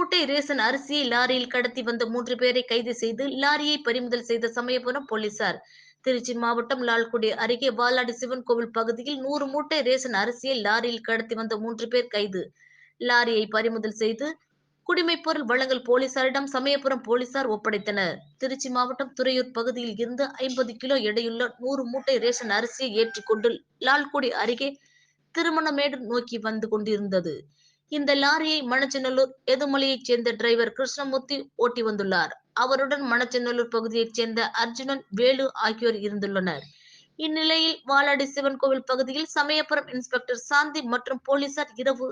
மூட்டை ரேசன் அரிசியை லாரியில் கடத்தி வந்த மூன்று பேரை கைது செய்து லாரியை பறிமுதல் செய்த சமயபுரம் போலீசார். திருச்சி மாவட்டம் லால்குடி அருகே வாலாடி சிவன் கோவில் பகுதியில் நூறு மூட்டை ரேசன் அரிசியை லாரியில் கடத்தி வந்த மூன்று பேர் கைது. லாரியை பறிமுதல் செய்து குடிமைப்பொருள் வழங்கல் போலீசாரிடம் சமயபுரம் போலீசார் ஒப்படைத்தனர். திருச்சி மாவட்டம் துறையூர் பகுதியில் இருந்து ஐம்பது கிலோ எடையுள்ள நூறு மூட்டை ரேஷன் அரிசியை ஏற்றிக்கொண்டு லால்குடி அருகே திருமணமேடு நோக்கி வந்து கொண்டிருந்தது. இந்த லாரியை மணச்சநல்லூர் எதுமலையைச் சேர்ந்த டிரைவர் கிருஷ்ணமூர்த்தி ஓட்டி வந்துள்ளார். அவருடன் மணச்சநல்லூர் பகுதியைச் சேர்ந்த அர்ஜுனன் வேலு ஆகியோர் இருந்துள்ளனர். இந்நிலையில் வாலாடி சிவன் கோவில் பகுதியில் சமயபுரம் இன்ஸ்பெக்டர் சாந்தி மற்றும் போலீசார் இரவு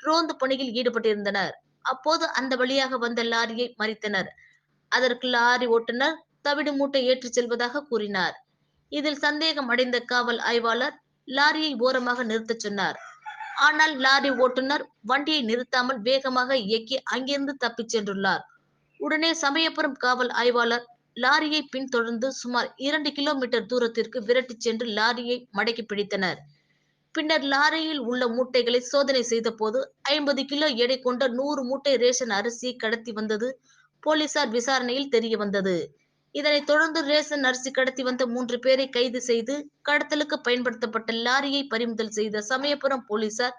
ரோந்து பணியில் ஈடுபட்டிருந்தனர். அப்போது அந்த வழியாக வந்த லாரியை மறித்தனர். அதற்கு லாரி ஓட்டுநர் தவிடு மூட்டை ஏற்றிச் செல்வதாக கூறினார். இதில் சந்தேகம் அடைந்த காவல் ஆய்வாளர் லாரியை ஓரமாக நிறுத்தச் சொன்னார். ஆனால் லாரி ஓட்டுநர் வண்டியை நிறுத்தாமல் வேகமாக இயக்கி அங்கிருந்து தப்பிச் சென்றுள்ளார். உடனே சமயபுரம் காவல் ஆய்வாளர் லாரியை பின்தொடர்ந்து சுமார் இரண்டு கிலோமீட்டர் தூரத்திற்கு விரட்டிச் சென்று லாரியை மடக்கி பிடித்தனர். பின்னர் லாரியில் உள்ள மூட்டைகளை சோதனை செய்த போது ஐம்பது கிலோ எடை கொண்ட நூறு மூட்டை ரேஷன் அரிசியை கடத்தி வந்தது போலீசார் விசாரணையில் தெரிய வந்தது இதனைத் தொடர்ந்து ரேசன் அரிசி கடத்தி வந்த மூன்று பேரை கைது செய்து கடத்தலுக்கு பயன்படுத்தப்பட்ட லாரியை பறிமுதல் செய்த சமயபுரம் போலீசார்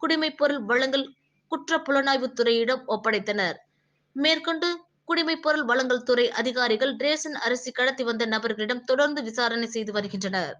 குடிமைப்பொருள் வழங்கல் குற்ற புலனாய்வுத் துறையிடம் ஒப்படைத்தனர். மேற்கொண்டு குடிமைப்பொருள் வழங்கல் துறை அதிகாரிகள் ரேஷன் அரிசி கடத்தி வந்த நபர்களிடம் தொடர்ந்து விசாரணை செய்து வருகின்றனர்.